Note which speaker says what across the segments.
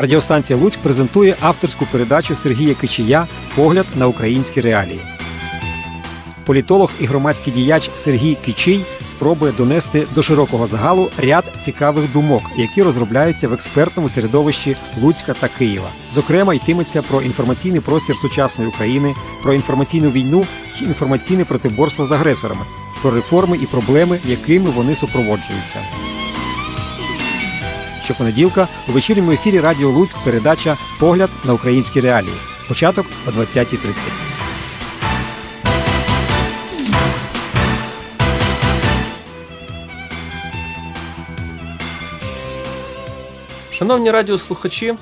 Speaker 1: Радіостанція Луцьк презентує авторську передачу Сергія Кичія Погляд на українські реалії. Політолог і громадський діяч Сергій Кичий спробує донести до широкого загалу ряд цікавих думок, які розробляються в експертному середовищі Луцька та Києва. Зокрема, йтиметься про інформаційний простір сучасної України, про інформаційну війну і інформаційне протиборство з агресорами, про реформи і проблеми, якими вони супроводжуються. Щопонеділка у вечірньому ефірі Радіо Луцьк передача Погляд на українські реалії. Початок о 20.30.
Speaker 2: Шановні радіослухачі,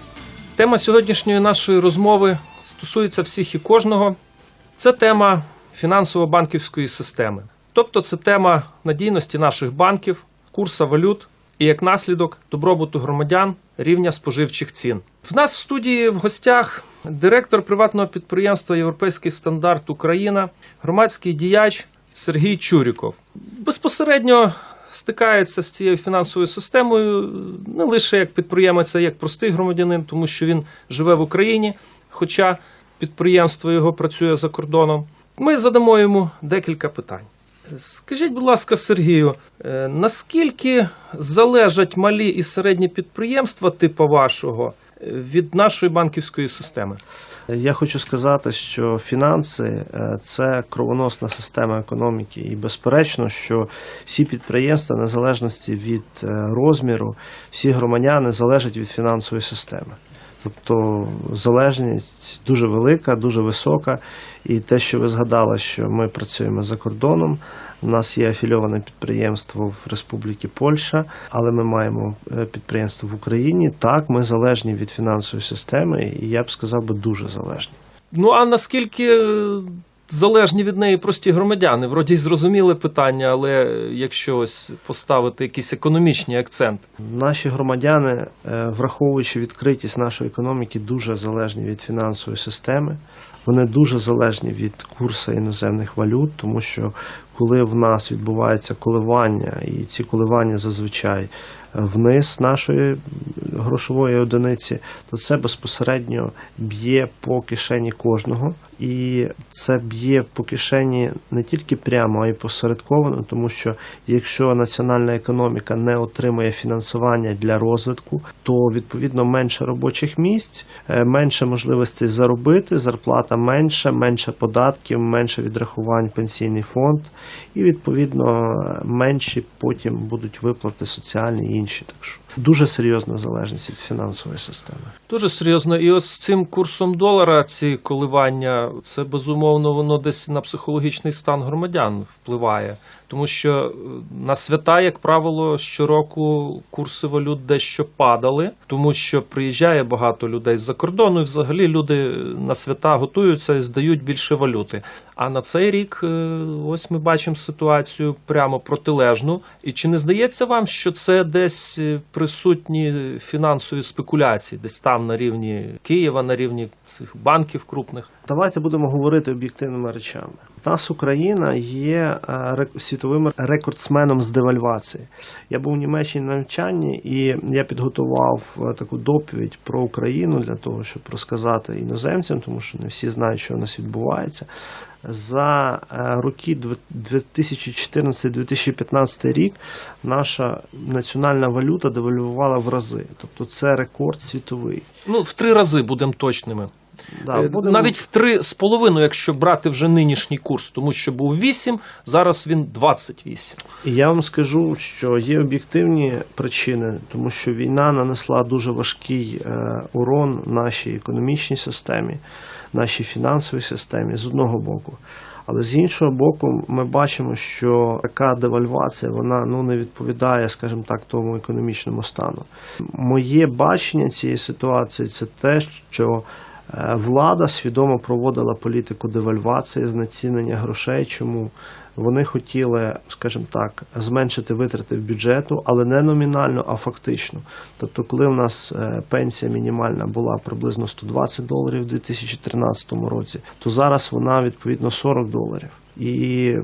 Speaker 2: тема сьогоднішньої нашої розмови стосується всіх і кожного. Це тема фінансово-банківської системи. Тобто це тема надійності наших банків, курса валют і як наслідок добробуту громадян рівня споживчих цін. В нас в студії в гостях директор приватного підприємства Європейський стандарт Україна, громадський діяч Сергій Чуріков. Безпосередньо стикається з цією фінансовою системою не лише як підприємець, а як простий громадянин, тому що він живе в Україні, хоча підприємство його працює за кордоном. Ми задамо йому декілька питань. Скажіть, будь ласка, Сергію, е, наскільки залежать малі і середні підприємства типу вашого е, від нашої банківської системи?
Speaker 3: Я хочу сказати, що фінанси е, це кровоносна система економіки, і безперечно, що всі підприємства, незалежності від розміру, всі громадяни залежать від фінансової системи. Тобто залежність дуже велика, дуже висока. І те, що ви згадали, що ми працюємо за кордоном. У нас є афільоване підприємство в Республіці Польща, але ми маємо е, підприємство в Україні. Так, ми залежні від фінансової системи, і я б сказав би дуже залежні.
Speaker 2: Ну а наскільки е, залежні від неї прості громадяни? Вроді й зрозуміле питання, але якщо ось поставити якісь економічні акценти.
Speaker 3: Наші громадяни, е, враховуючи відкритість нашої економіки, дуже залежні від фінансової системи. Вони дуже залежні від курсу іноземних валют, тому що коли в нас відбувається коливання, і ці коливання зазвичай вниз нашої грошової одиниці, то це безпосередньо б'є по кишені кожного, і це б'є по кишені не тільки прямо, а й посередковано, тому що якщо національна економіка не отримує фінансування для розвитку, то відповідно менше робочих місць, е, менше можливостей заробити, зарплата менша, менше податків, менше відрахувань пенсійний фонд, і відповідно менші потім будуть виплати соціальні і інші. Так що дуже серйозна залежність від фінансової системи.
Speaker 2: Дуже серйозно. І ось цим курсом долара ці коливання, це безумовно воно десь на психологічний стан громадян впливає. Тому що е, на свята, як правило, щороку курси валют дещо падали, тому що приїжджає багато людей з-за кордону, і взагалі люди на свята готуються і здають більше валюти. А на цей рік, е, ось ми бачимо ситуацію прямо протилежну. І чи не здається вам, що це десь е, присутні фінансові спекуляції, десь там на рівні Києва, на рівні цих банків крупних?
Speaker 3: Давайте будемо говорити об'єктивними речами. Нас Україна є е, світовим рекордсменом з девальвації. Я був у Німеччині на навчанні, і я підготував е, таку доповідь про Україну для того, щоб розказати іноземцям, тому що не всі знають, що у нас відбувається. За е, роки дв- 2014-2015 рік наша національна валюта девальвувала в рази. Тобто це рекорд світовий.
Speaker 2: Ну, в три рази будемо точними.
Speaker 3: Да,
Speaker 2: Е,
Speaker 3: будемо-
Speaker 2: Навіть в три з половиною, якщо брати вже нинішній курс, тому що був 8, зараз він 28.
Speaker 3: І я вам скажу, що є об'єктивні причини, тому що війна нанесла дуже важкий е, урон нашій економічній системі, нашій фінансовій системі з одного боку. Але з іншого боку, ми бачимо, що така девальвація вона ну не відповідає, скажімо так, тому економічному стану. Моє бачення цієї ситуації це те, що влада свідомо проводила політику девальвації, знецінення грошей. Чому? Вони хотіли, скажімо так, зменшити витрати в бюджету, але не номінально, а фактично. Тобто, коли у нас е, пенсія мінімальна була приблизно 120 доларів у 2013 році, то зараз вона відповідно 40 доларів. І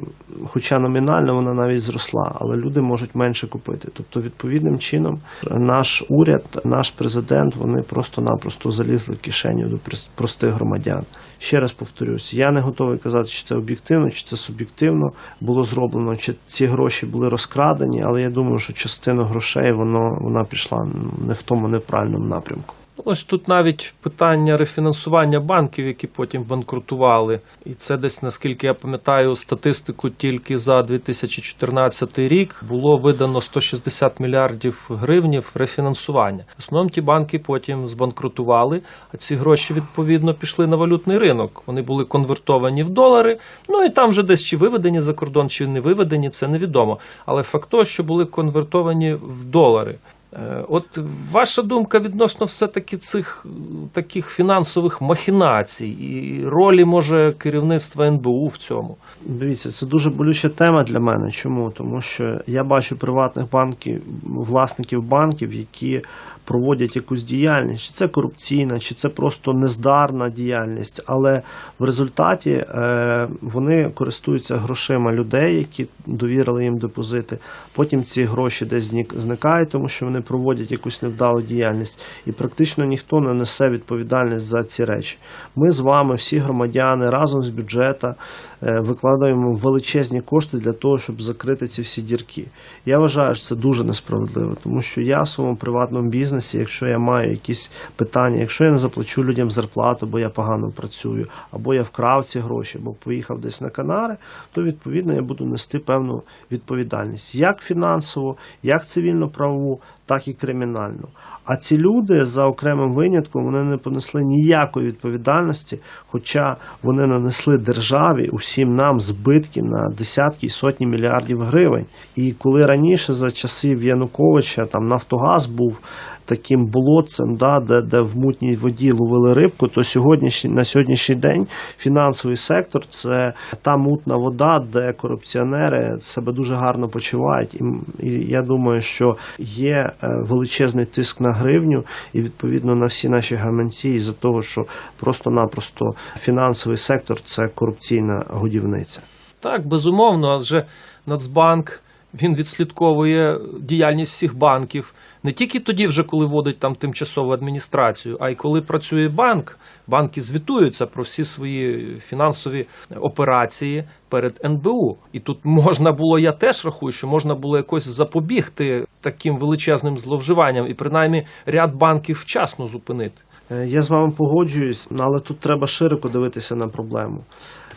Speaker 3: хоча номінально вона навіть зросла, але люди можуть менше купити. Тобто, відповідним чином, наш уряд, наш президент, вони просто-напросто залізли в кишеню до простих громадян. Ще раз повторюсь, я не готовий казати, чи це об'єктивно, чи це суб'єктивно було зроблено, чи ці гроші були розкрадені, але я думаю, що частина грошей воно вона пішла не в тому неправильному напрямку.
Speaker 2: Ось тут навіть питання рефінансування банків, які потім банкрутували. І це десь, наскільки я пам'ятаю, статистику тільки за 2014 рік було видано 160 мільярдів гривнів рефінансування. В основному ті банки потім збанкрутували, а ці гроші відповідно пішли на валютний ринок. Вони були конвертовані в долари. Ну і там вже десь чи виведені за кордон, чи не виведені, це невідомо. Але факт того, що були конвертовані в долари. Е, От ваша думка відносно все-таки цих таких фінансових махінацій і ролі може керівництва НБУ в цьому.
Speaker 3: Дивіться, це дуже болюча тема для мене. Чому? Тому що я бачу приватних банків, власників банків, які проводять якусь діяльність, чи це корупційна, чи це просто нездарна діяльність, але в результаті е, вони користуються грошима людей, які довірили їм депозити. Потім ці гроші десь зникають, тому що вони проводять якусь невдалу діяльність, і практично ніхто не несе відповідальність за ці речі. Ми з вами, всі громадяни, разом з бюджета е, викладаємо величезні кошти для того, щоб закрити ці всі дірки. Я вважаю, що це дуже несправедливо, тому що я в своєму приватному бізнесі, якщо я маю якісь питання, якщо я не заплачу людям зарплату, бо я погано працюю, або я вкрав ці гроші, або поїхав десь на Канари, то відповідно я буду нести певну відповідальність. Як фінансову, як цивільно-правову, так і кримінальну. А ці люди за окремим винятком вони не понесли ніякої відповідальності, хоча вони нанесли державі усім нам збитки на десятки і сотні мільярдів гривень. І коли раніше за часів Януковича там Нафтогаз був таким болотцем, да, де, де в мутній воді ловили рибку, то сьогоднішній на сьогоднішній день фінансовий сектор це та мутна вода, де корупціонери себе дуже гарно почувають. І, і я думаю, що є величезний тиск на гривню і відповідно на всі наші гаманці, із-за того, що просто-напросто фінансовий сектор це корупційна годівниця.
Speaker 2: Так, безумовно, адже Нацбанк він відслідковує діяльність всіх банків не тільки тоді, вже коли вводить там тимчасову адміністрацію, а й коли працює банк. Банки звітуються про всі свої фінансові операції перед НБУ. І тут можна було, я теж рахую, що можна було якось запобігти таким величезним зловживанням, і принаймні ряд банків вчасно зупинити.
Speaker 3: Е, Я з вами погоджуюсь, але тут треба широко дивитися на проблему.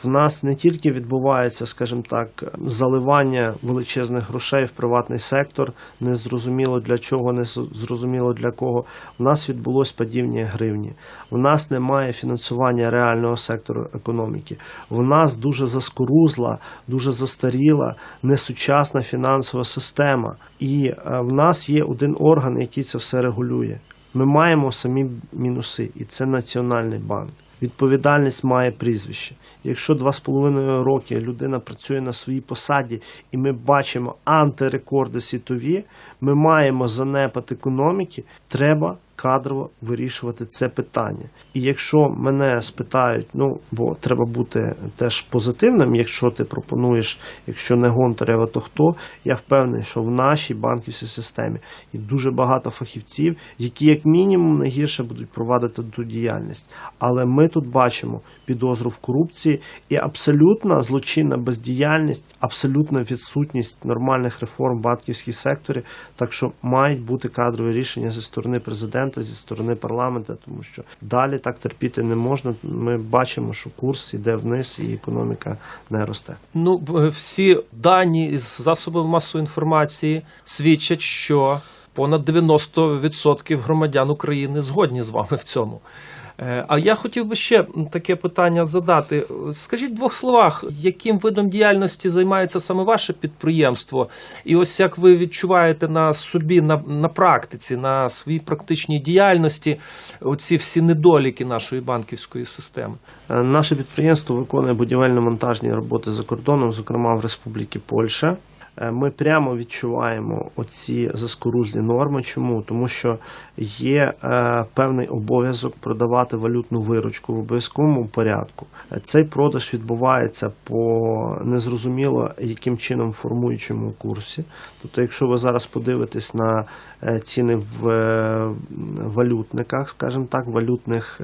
Speaker 3: В нас не тільки відбувається, скажімо так, заливання величезних грошей в приватний сектор, незрозуміло для чого, не зрозуміло для кого. У нас відбулось падіння гривні. У нас немає фінансування реального сектору економіки. У нас дуже заскорузла, дуже застаріла, несучасна фінансова система. І е, в нас є один орган, який це все регулює. Ми маємо самі мінуси, і це Національний банк. Відповідальність має прізвище. Якщо два з половиною роки людина працює на своїй посаді, і ми бачимо антирекорди світові, ми маємо занепад економіки, треба кадрово вирішувати це питання. І якщо мене спитають, ну бо треба бути теж позитивним, якщо ти пропонуєш, якщо не Гонтарева, то хто, я впевнений, що в нашій банківській системі є дуже багато фахівців, які як мінімум найгірше будуть провадити ту діяльність. Але ми тут бачимо підозру в корупції і абсолютна злочинна бездіяльність, абсолютна відсутність нормальних реформ в банківській секторі. Так що мають бути кадрові рішення зі сторони президента, зі сторони парламенту, тому що далі так терпіти не можна. Ми бачимо, що курс іде вниз і економіка не росте.
Speaker 2: Ну, всі дані із засобів масової інформації свідчать, що понад 90% громадян України згодні з вами в цьому. Е, А я хотів би ще таке питання задати. Скажіть в двох словах, яким видом діяльності займається саме ваше підприємство? І ось як ви відчуваєте на собі на, на практиці, на своїй практичній діяльності оці всі недоліки нашої банківської системи?
Speaker 3: Е, Наше підприємство виконує будівельно-монтажні роботи за кордоном, зокрема в Республіці Польща. Е, Ми прямо відчуваємо оці заскорузлі норми. Чому? Тому що є е, певний обов'язок продавати валютну виручку в обов'язковому порядку. Е, Цей продаж відбувається по незрозуміло яким чином формуючому курсі. Тобто, якщо ви зараз подивитесь на ціни в валютниках, скажімо так, валютних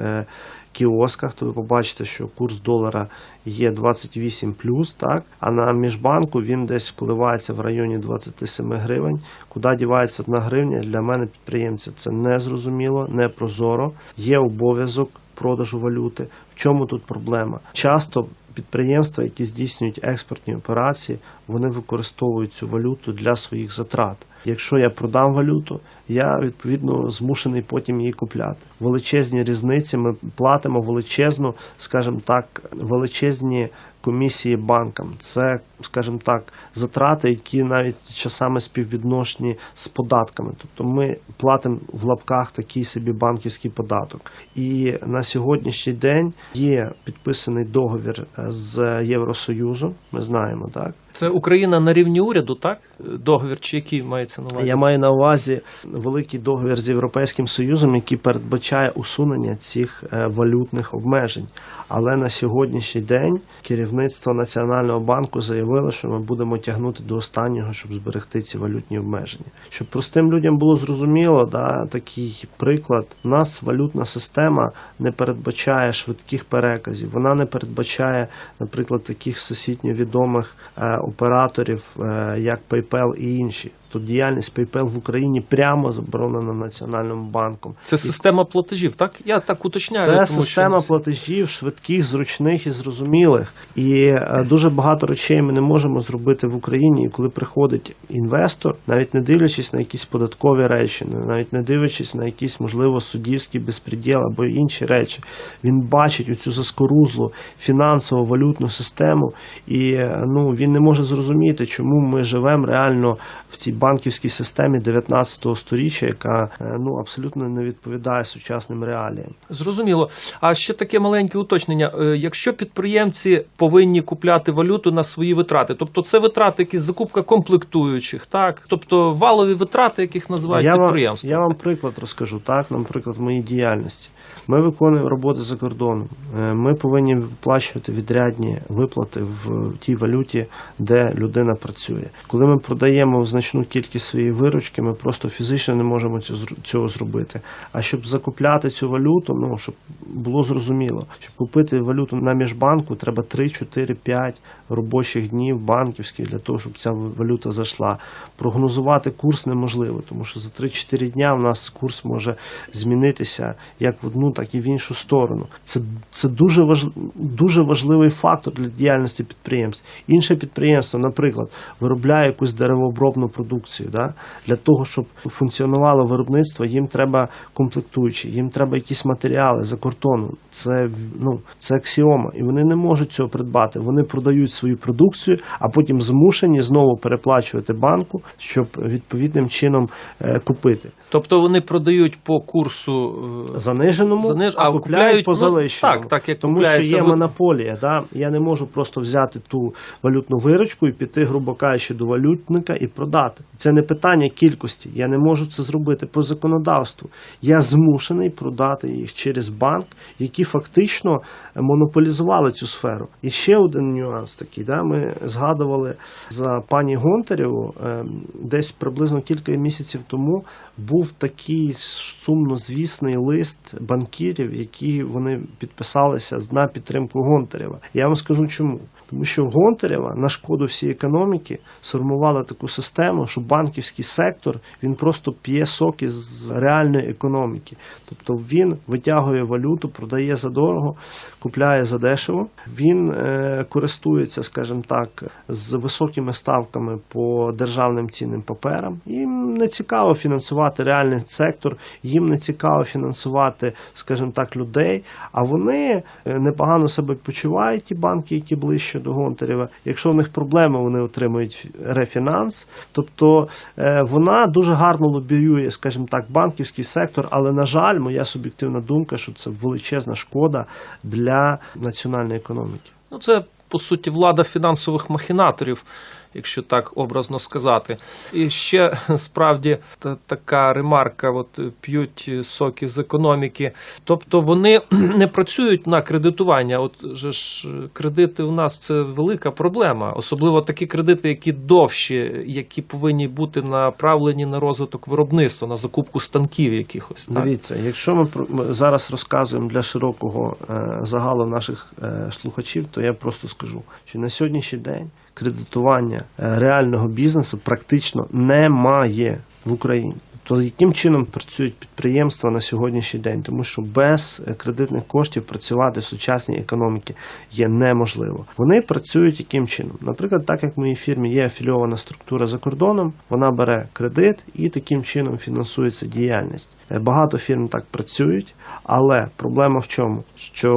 Speaker 3: кіосках, то ви побачите, що курс долара є 28 так, а на міжбанку він десь коливається в районі 27 гривень. Куди дівається одна гривня, для мене підприємця це незрозуміло, не прозоро. Є обов'язок продажу валюти. В чому тут проблема? Часто підприємства, які здійснюють експортні операції, вони використовують цю валюту для своїх затрат. Якщо я продам валюту, я відповідно змушений потім її купляти. Величезні різниці. Ми платимо величезну, скажімо так, величезні комісії банкам. Це, скажімо так, затрати, які навіть часами співвідношені з податками. Тобто ми платимо в лапках такий собі банківський податок. І на сьогоднішній день є підписаний договір з Євросоюзом. Ми знаємо, так.
Speaker 2: Це Україна на рівні уряду, так? Договір чи який мається на увазі?
Speaker 3: Я маю на увазі великий договір з Європейським Союзом, який передбачає усунення цих е, валютних обмежень. Але на сьогоднішній день керівництво Національного банку заявило, що ми будемо тягнути до останнього, щоб зберегти ці валютні обмеження. Щоб простим людям було зрозуміло, да, такий приклад, у нас валютна система не передбачає швидких переказів. Вона не передбачає, наприклад, таких всесвітньо відомих е, операторів, е, як PayPal і інші. Тут діяльність PayPal в Україні прямо заборонена Національним банком.
Speaker 2: Це система платежів, так? Я так уточняю.
Speaker 3: Це
Speaker 2: тому
Speaker 3: система
Speaker 2: що...
Speaker 3: платежів швидких, зручних і зрозумілих. І е, дуже багато речей ми не можемо зробити в Україні. І коли приходить інвестор, навіть не дивлячись на якісь податкові речі, навіть не дивлячись на якісь можливо суддівський безпреділ або інші речі, він бачить оцю заскорузлу фінансово валютну систему, і е, ну він не може зрозуміти, чому ми живемо реально в цій банківській системі 19 століття, яка е, ну абсолютно не відповідає сучасним реаліям.
Speaker 2: Зрозуміло. А ще таке маленьке уточнення. Е, Якщо підприємці повинні купляти валюту на свої витрати, тобто це витрати, якісь закупка комплектуючих, так? Тобто валові витрати, яких називають
Speaker 3: я вам, я вам приклад розкажу, так, наприклад, в моїй діяльності. Ми виконуємо роботи за кордоном. Е, Ми повинні виплачувати відрядні виплати в тій валюті, де людина працює. Коли ми продаємо значну кількість своєї виручки, ми просто фізично не можемо цього зробити. А щоб закупляти цю валюту, ну щоб було зрозуміло, щоб купити валюту на міжбанку, треба 3, 4, 5 робочих днів банківських для того, щоб ця валюта зайшла. Прогнозувати курс неможливо, тому що за 3-4 дня у нас курс може змінитися як в одну, так і в іншу сторону. Це, це дуже, важ, дуже важливий фактор для діяльності підприємств. Інше підприємство, наприклад, виробляє якусь деревообробну продукцію. Да? Для того, щоб функціонувало виробництво, їм треба комплектуючі, їм треба якісь матеріали за кордону. Це, ну, це аксіома. І вони не можуть цього придбати. Вони продають свою продукцію, а потім змушені знову переплачувати банку, щоб відповідним чином е, купити.
Speaker 2: Тобто вони продають по курсу е,
Speaker 3: Заниженому,
Speaker 2: Заниж-
Speaker 3: а
Speaker 2: а
Speaker 3: купляють
Speaker 2: купляють,
Speaker 3: по
Speaker 2: ну,
Speaker 3: завищеному.
Speaker 2: так, так, як
Speaker 3: Тому що є монополія. Да? Я не можу просто взяти ту валютну виручку і піти, грубо кажучи, до валютника і продати. Це не питання кількості. Я не можу це зробити по законодавству. Я змушений продати їх через банк, які фактично монополізували цю сферу. І ще один нюанс такий. Да? Ми згадували за пані Гонтарєву ем, десь приблизно кілька місяців тому був такий сумнозвісний лист банкірів, які вони підписалися на підтримку Гонтарєва. Я вам скажу чому. Тому що Гонтарєва на шкоду всій економіки сформувала таку систему, що банківський сектор він просто п'є соки з реальної економіки. Тобто він витягує валюту, продає за дорого, купляє за дешево. Він е, користується, скажімо так, з високими ставками по державним цінним паперам. Їм не цікаво фінансувати реальний сектор, їм не цікаво фінансувати, скажімо так, людей. А вони е, непогано себе почувають, ті банки, які ближче до Гонтарєва. Якщо в них проблеми, вони отримують рефінанс. Тобто е, вона дуже гарно лобіює, скажімо так, банківський сектор, але на жаль, моя суб'єктивна думка, що це величезна шкода для національної економіки.
Speaker 2: Ну, це по суті влада фінансових махінаторів, якщо так образно сказати. І ще справді та, така ремарка: от п'ють соки з економіки. Тобто вони не працюють на кредитування. От же ж е, кредити у нас це велика проблема, особливо такі кредити, які довші, які повинні бути направлені на розвиток виробництва, на закупку станків якихось. Так?
Speaker 3: Дивіться, якщо ми зараз розказуємо для широкого е, загалу наших е, слухачів, то я просто скажу, що на сьогоднішній день кредитування е, реального бізнесу практично немає в Україні. То яким чином працюють підприємства на сьогоднішній день? Тому що без е, кредитних коштів працювати в сучасній економіці є неможливо. Вони працюють яким чином? Наприклад, так як в моїй фірмі є афільована структура за кордоном, вона бере кредит і таким чином фінансується діяльність. Е, Багато фірм так працюють, але проблема в чому? Що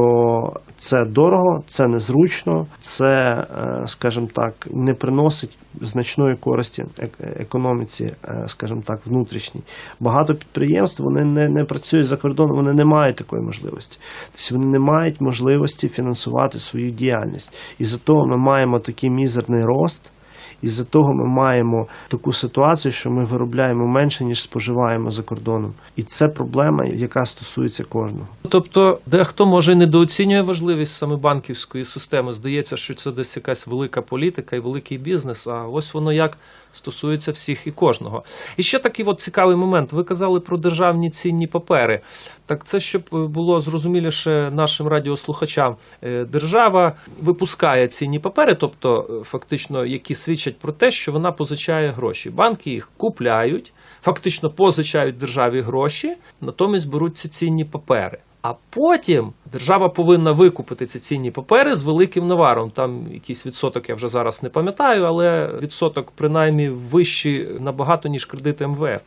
Speaker 3: це дорого, це незручно, це, е, скажімо так, не приносить значної користі економіці, е, скажімо так, внутрішній. Багато підприємств вони не, не працюють за кордоном, вони не мають такої можливості. Тобто вони не мають можливості фінансувати свою діяльність. І за того ми маємо такий мізерний рост. І за того ми маємо таку ситуацію, що ми виробляємо менше, ніж споживаємо за кордоном. І це проблема, яка стосується кожного.
Speaker 2: Тобто, дехто може недооцінює важливість саме банківської системи. Здається, що це десь якась велика політика і великий бізнес. А ось воно як стосується всіх і кожного. І ще такий от цікавий момент. Ви казали про державні цінні папери. Так це щоб було зрозуміліше нашим радіослухачам. Е, Держава випускає цінні папери, тобто е, фактично, які свідчать про те, що вона позичає гроші. Банки їх купляють, фактично позичають державі гроші, натомість беруть ці цінні папери. А потім держава повинна викупити ці цінні папери з великим наваром. Там якийсь відсоток, я вже зараз не пам'ятаю, але відсоток принаймні вищий набагато ніж кредити МВФ.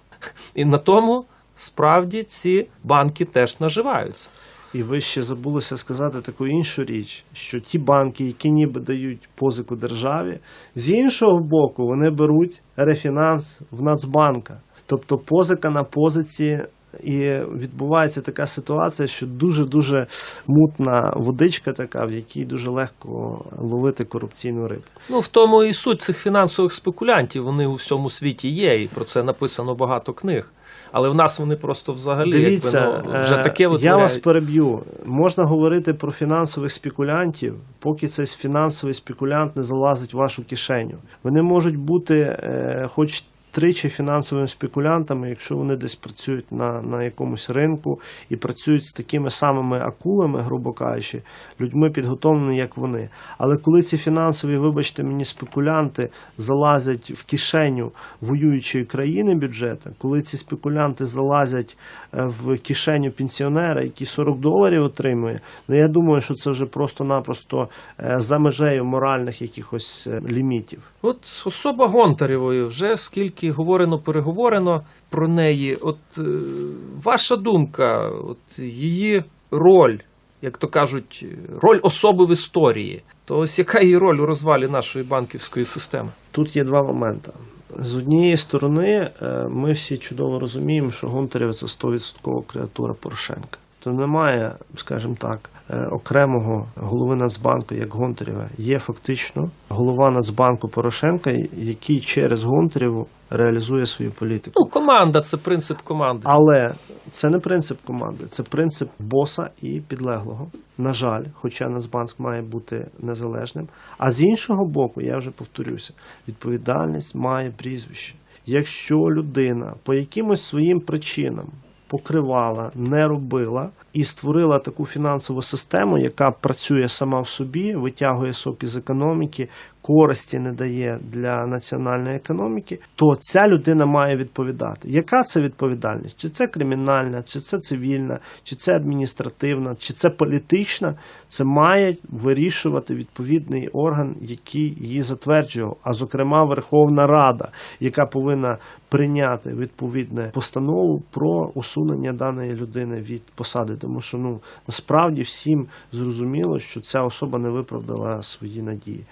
Speaker 2: І на тому справді ці банки теж наживаються.
Speaker 3: І ви ще забулися сказати таку іншу річ, що ті банки, які ніби дають позику державі, з іншого боку, вони беруть рефінанс в Нацбанка. Тобто позика на позиці. І відбувається така ситуація, що дуже-дуже мутна водичка така, в якій дуже легко ловити корупційну рибу.
Speaker 2: Ну, в тому і суть цих фінансових спекулянтів. Вони у всьому світі є, і про це написано багато книг. Але в нас вони просто взагалі
Speaker 3: Дивіться,
Speaker 2: якби, ну, вже
Speaker 3: е,
Speaker 2: таке
Speaker 3: я вас переб'ю. Можна говорити про фінансових спекулянтів, поки цей фінансовий спекулянт не залазить в вашу кишеню. Вони можуть бути, е, хоч. Тричі фінансовими спекулянтами, якщо вони десь працюють на, на якомусь ринку і працюють з такими самими акулами, грубо кажучи, людьми підготовленими, як вони. Але коли ці фінансові, вибачте мені, спекулянти залазять в кишеню воюючої країни бюджету, коли ці спекулянти залазять е, в кишеню пенсіонера, який 40 доларів отримує, ну я думаю, що це вже просто-напросто е, за межею моральних якихось е, лімітів.
Speaker 2: От особа Гонтарєвої, вже скільки говорено, переговорено про неї. От е, ваша думка, от її роль, як то кажуть, роль особи в історії. То ось яка її роль у розвалі нашої банківської системи?
Speaker 3: Тут є два моменти. З однієї сторони, е, ми всі чудово розуміємо, що Гонтарєв це 100% креатура Порошенка. То немає, скажімо так, окремого голови Нацбанку, як Гонтарєва. Є фактично голова Нацбанку Порошенка, який через Гонтарєву реалізує свою політику.
Speaker 2: Ну, команда це принцип команди.
Speaker 3: Але це не принцип команди, це принцип боса і підлеглого. На жаль, хоча Нацбанк має бути незалежним. А з іншого боку, я вже повторюся, відповідальність має прізвище. Якщо людина по якимось своїм причинам покривала, не робила і створила таку фінансову систему, яка працює сама в собі, витягує сок із економіки, користі не дає для національної економіки, то ця людина має відповідати. Яка це відповідальність? Чи це кримінальна, чи це цивільна, чи це адміністративна, чи це політична? Це має вирішувати відповідний орган, який її затверджував, а зокрема Верховна Рада, яка повинна прийняти відповідну постанову про усунення даної людини від посади. Тому що ну насправді всім зрозуміло, що ця особа не виправдала свої надії.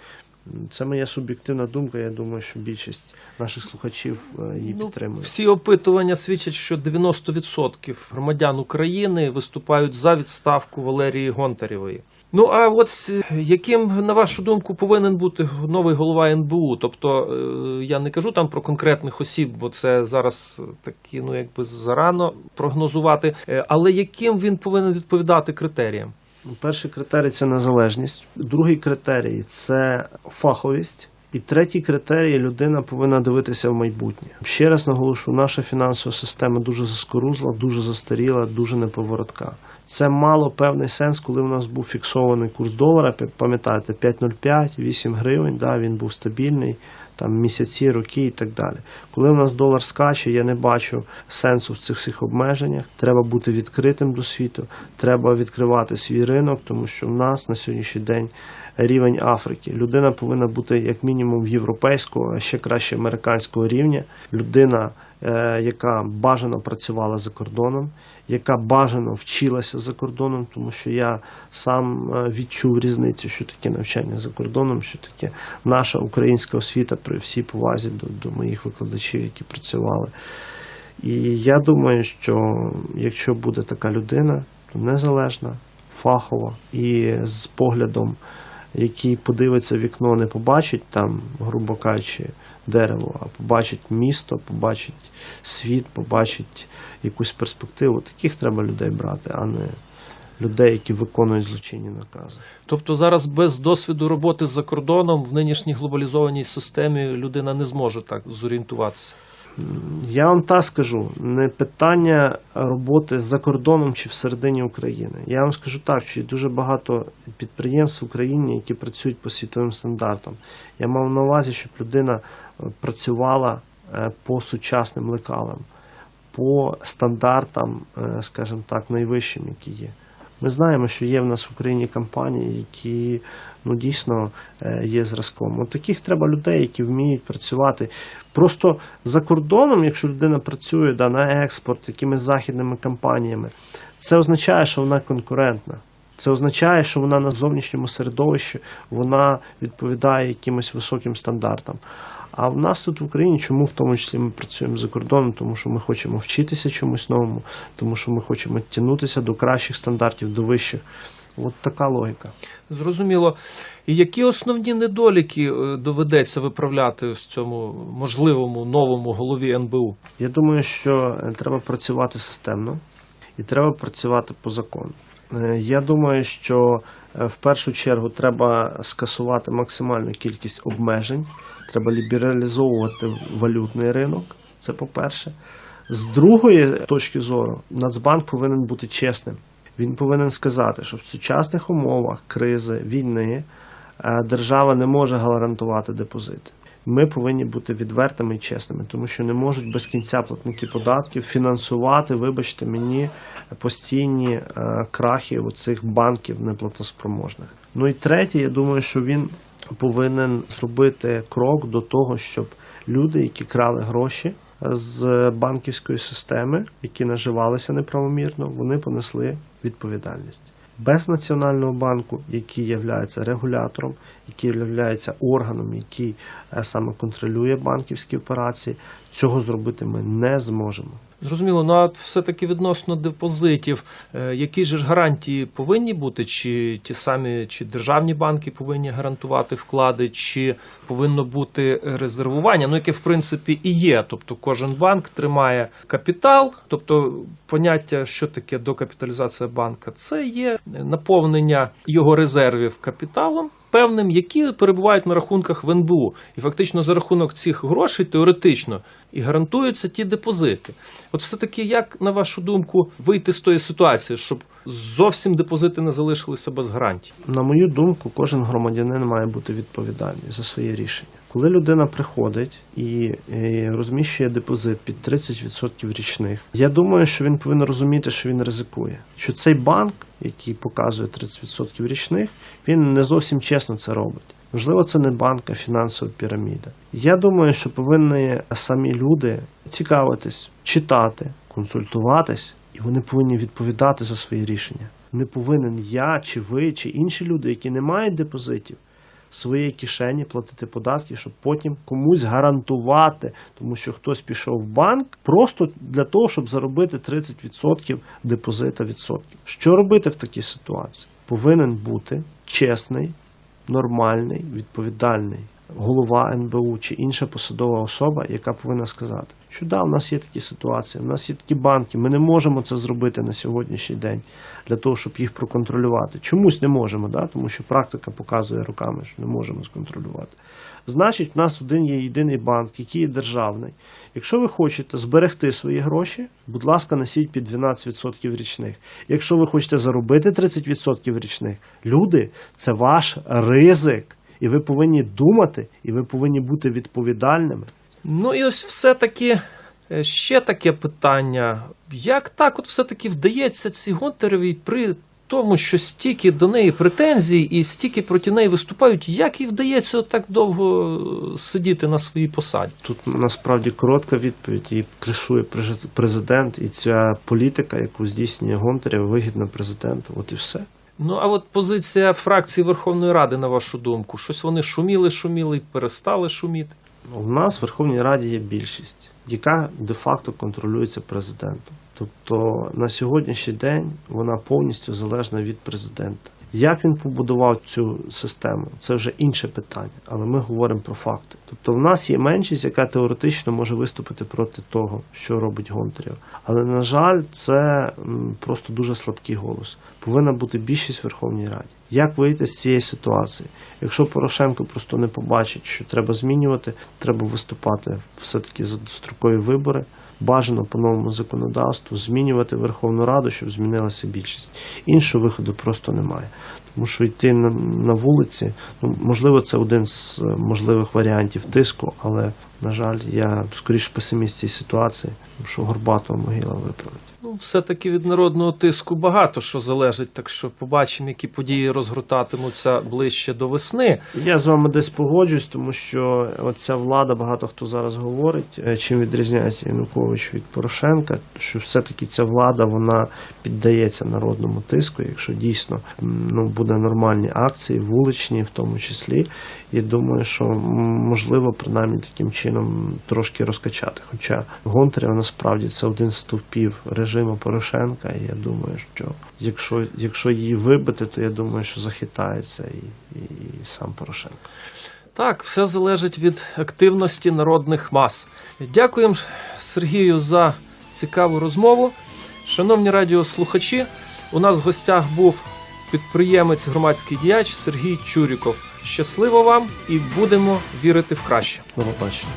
Speaker 3: Це моя суб'єктивна думка. Я думаю, що більшість наших слухачів е, її
Speaker 2: Ну,
Speaker 3: підтримує.
Speaker 2: всі опитування свідчать, що 90% громадян України виступають за відставку Валерії Гонтарєвої. Ну а от яким, на вашу думку, повинен бути новий голова НБУ? Тобто е, я не кажу там про конкретних осіб, бо це зараз такі, ну якби зарано прогнозувати. Е, Але яким він повинен відповідати критеріям?
Speaker 3: Перший критерій це незалежність, другий критерій це фаховість. І третій критерій людина повинна дивитися в майбутнє. Ще раз наголошу, наша фінансова система дуже заскорузла, дуже застаріла, дуже неповоротка. Це мало певний сенс, коли у нас був фіксований курс долара. Пам'ятаєте, 5,05, 8 гривень. Да, він був стабільний, там місяці, роки і так далі. Коли у нас долар скаче, я не бачу сенсу в цих всіх обмеженнях. Треба бути відкритим до світу, треба відкривати свій ринок, тому що в нас на сьогоднішній день рівень Африки. Людина повинна бути як мінімум європейського, а ще краще американського рівня. Людина, е, яка бажано працювала за кордоном, яка бажано вчилася за кордоном, тому що я сам е, відчув різницю, що таке навчання за кордоном, що таке наша українська освіта при всій повазі до, до моїх викладачів, які працювали. І я думаю, що якщо буде така людина, то незалежна, фахова і з поглядом, який подивиться вікно, не побачить там, грубо кажучи, дерево, а побачить місто, побачить світ, побачить якусь перспективу. Таких треба людей брати, а не людей, які виконують злочинні накази.
Speaker 2: Тобто зараз без досвіду роботи за кордоном в нинішній глобалізованій системі людина не зможе так зорієнтуватися.
Speaker 3: Я вам так скажу, не питання роботи за кордоном чи всередині України. Я вам скажу так, що є дуже багато підприємств в Україні, які працюють по світовим стандартам. Я мав на увазі, щоб людина працювала е, по сучасним лекалам, по стандартам, е, скажімо так, найвищим, які є. Ми знаємо, що є в нас в Україні компанії, які ну, дійсно е, є зразком. От таких треба людей, які вміють працювати. Просто за кордоном, якщо людина працює да, на експорт якимись західними компаніями, це означає, що вона конкурентна. Це означає, що вона на зовнішньому середовищі вона відповідає якимось високим стандартам. А в нас тут в Україні, чому в тому числі ми працюємо за кордоном, тому що ми хочемо вчитися чомусь новому, тому що ми хочемо тягнутися до кращих стандартів, до вищих. От така логіка.
Speaker 2: Зрозуміло. І які основні недоліки е, доведеться виправляти в цьому можливому новому голові НБУ?
Speaker 3: Я думаю, що е, треба працювати системно і треба працювати по закону. Е, Я думаю, що в першу чергу треба скасувати максимальну кількість обмежень, треба лібералізовувати валютний ринок. Це по-перше. З другої точки зору, Нацбанк повинен бути чесним. Він повинен сказати, що в сучасних умовах кризи, війни е, держава не може гарантувати депозити. Ми повинні бути відвертими і чесними, тому що не можуть без кінця платники податків фінансувати, вибачте мені, постійні е, крахи оцих банків неплатоспроможних. Ну і третє, я думаю, що він повинен зробити крок до того, щоб люди, які крали гроші з банківської системи, які наживалися неправомірно, вони понесли відповідальність. Без національного банку, який є регулятором, який є органом, який е, саме контролює банківські операції, цього зробити ми не зможемо.
Speaker 2: Зрозуміло, ну а все-таки відносно депозитів, е, які ж гарантії повинні бути? Чи ті самі, чи державні банки повинні гарантувати вклади, чи повинно бути резервування? Ну, яке в принципі і є. Тобто кожен банк тримає капітал, тобто поняття, що таке докапіталізація банка, це є наповнення його резервів капіталом. Певним, які перебувають на рахунках в НБУ, і фактично за рахунок цих грошей теоретично і гарантуються ті депозити. От все-таки, як на вашу думку, вийти з тої ситуації, щоб зовсім депозити не залишилися без гарантій?
Speaker 3: На мою думку, кожен громадянин має бути відповідальний за свої рішення. Коли людина приходить і, е, розміщує депозит під 30% річних, я думаю, що він повинен розуміти, що він ризикує. Що цей банк, який показує 30% річних, він не зовсім чесно це робить. Можливо, це не банк, а фінансова піраміда. Я думаю, що повинні самі люди цікавитись, читати, консультуватись, і вони повинні відповідати за свої рішення. Не повинен я, чи ви, чи інші люди, які не мають депозитів, своєї кишені платити податки, щоб потім комусь гарантувати, тому що хтось пішов в банк просто для того, щоб заробити 30% депозита відсотків. Що робити в такій ситуації? Повинен бути чесний, нормальний, відповідальний голова НБУ чи інша посадова особа, яка повинна сказати, що да, у нас є такі ситуації, у нас є такі банки, ми не можемо це зробити на сьогоднішній день для того, щоб їх проконтролювати. Чомусь не можемо, да? тому що практика показує руками, що не можемо сконтролювати. Значить, в нас один є єдиний банк, який є державний. Якщо ви хочете зберегти свої гроші, будь ласка, несіть під 12% річних. Якщо ви хочете заробити 30% річних, люди, це ваш ризик. І ви повинні думати, і ви повинні бути відповідальними.
Speaker 2: Ну і ось все-таки е, ще таке питання. Як так от все-таки вдається цій Гонтаревій при тому, що стільки до неї претензій і стільки проти неї виступають, як їй вдається так довго е, сидіти на своїй посаді?
Speaker 3: Тут насправді коротка відповідь і кришує през- президент, і ця політика, яку здійснює Гонтарєв, вигідна президенту. От і все.
Speaker 2: Ну а от позиція фракції Верховної Ради, на вашу думку, щось вони шуміли, шуміли перестали шуміти.
Speaker 3: У нас в Верховній Раді є більшість, яка де-факто контролюється президентом. Тобто на сьогоднішній день вона повністю залежна від президента. Як він побудував цю систему, це вже інше питання, але ми говоримо про факти. Тобто, в нас є меншість, яка теоретично може виступити проти того, що робить Гонтарєв. Але на жаль, це просто дуже слабкий голос. Повинна бути більшість в Верховній Раді. Як вийти з цієї ситуації? Якщо Порошенко просто не побачить, що треба змінювати, треба виступати все-таки за дострокові вибори. Бажано по новому законодавству змінювати Верховну Раду, щоб змінилася більшість. Іншого виходу просто немає. Тому що йти на, вулиці, ну можливо, це один з е, можливих варіантів тиску, але на жаль, я скоріш песиміст цій ситуації, тому що Горбатова могила виправить.
Speaker 2: Ну, все-таки від народного тиску багато що залежить, так що побачимо, які події розгортатимуться ближче до весни.
Speaker 3: Я з вами десь погоджуюсь, тому що оця влада, багато хто зараз говорить, е, чим відрізняється Янукович від Порошенка, що все-таки ця влада вона піддається народному тиску, якщо дійсно ну, буде нормальні акції, вуличні, в тому числі. І думаю, що можливо принаймні таким чином трошки розкачати. Хоча Гонтарєв насправді це один з стовпів режиму Порошенка, і я думаю, що якщо, якщо її вибити, то я думаю, що захитається і, і, і сам Порошенко.
Speaker 2: Так, все залежить від активності народних мас. Дякуємо Сергію за цікаву розмову. Шановні радіослухачі, у нас в гостях був підприємець, громадський діяч Сергій Чуріков. Щасливо вам і будемо вірити в краще.
Speaker 3: До побачення.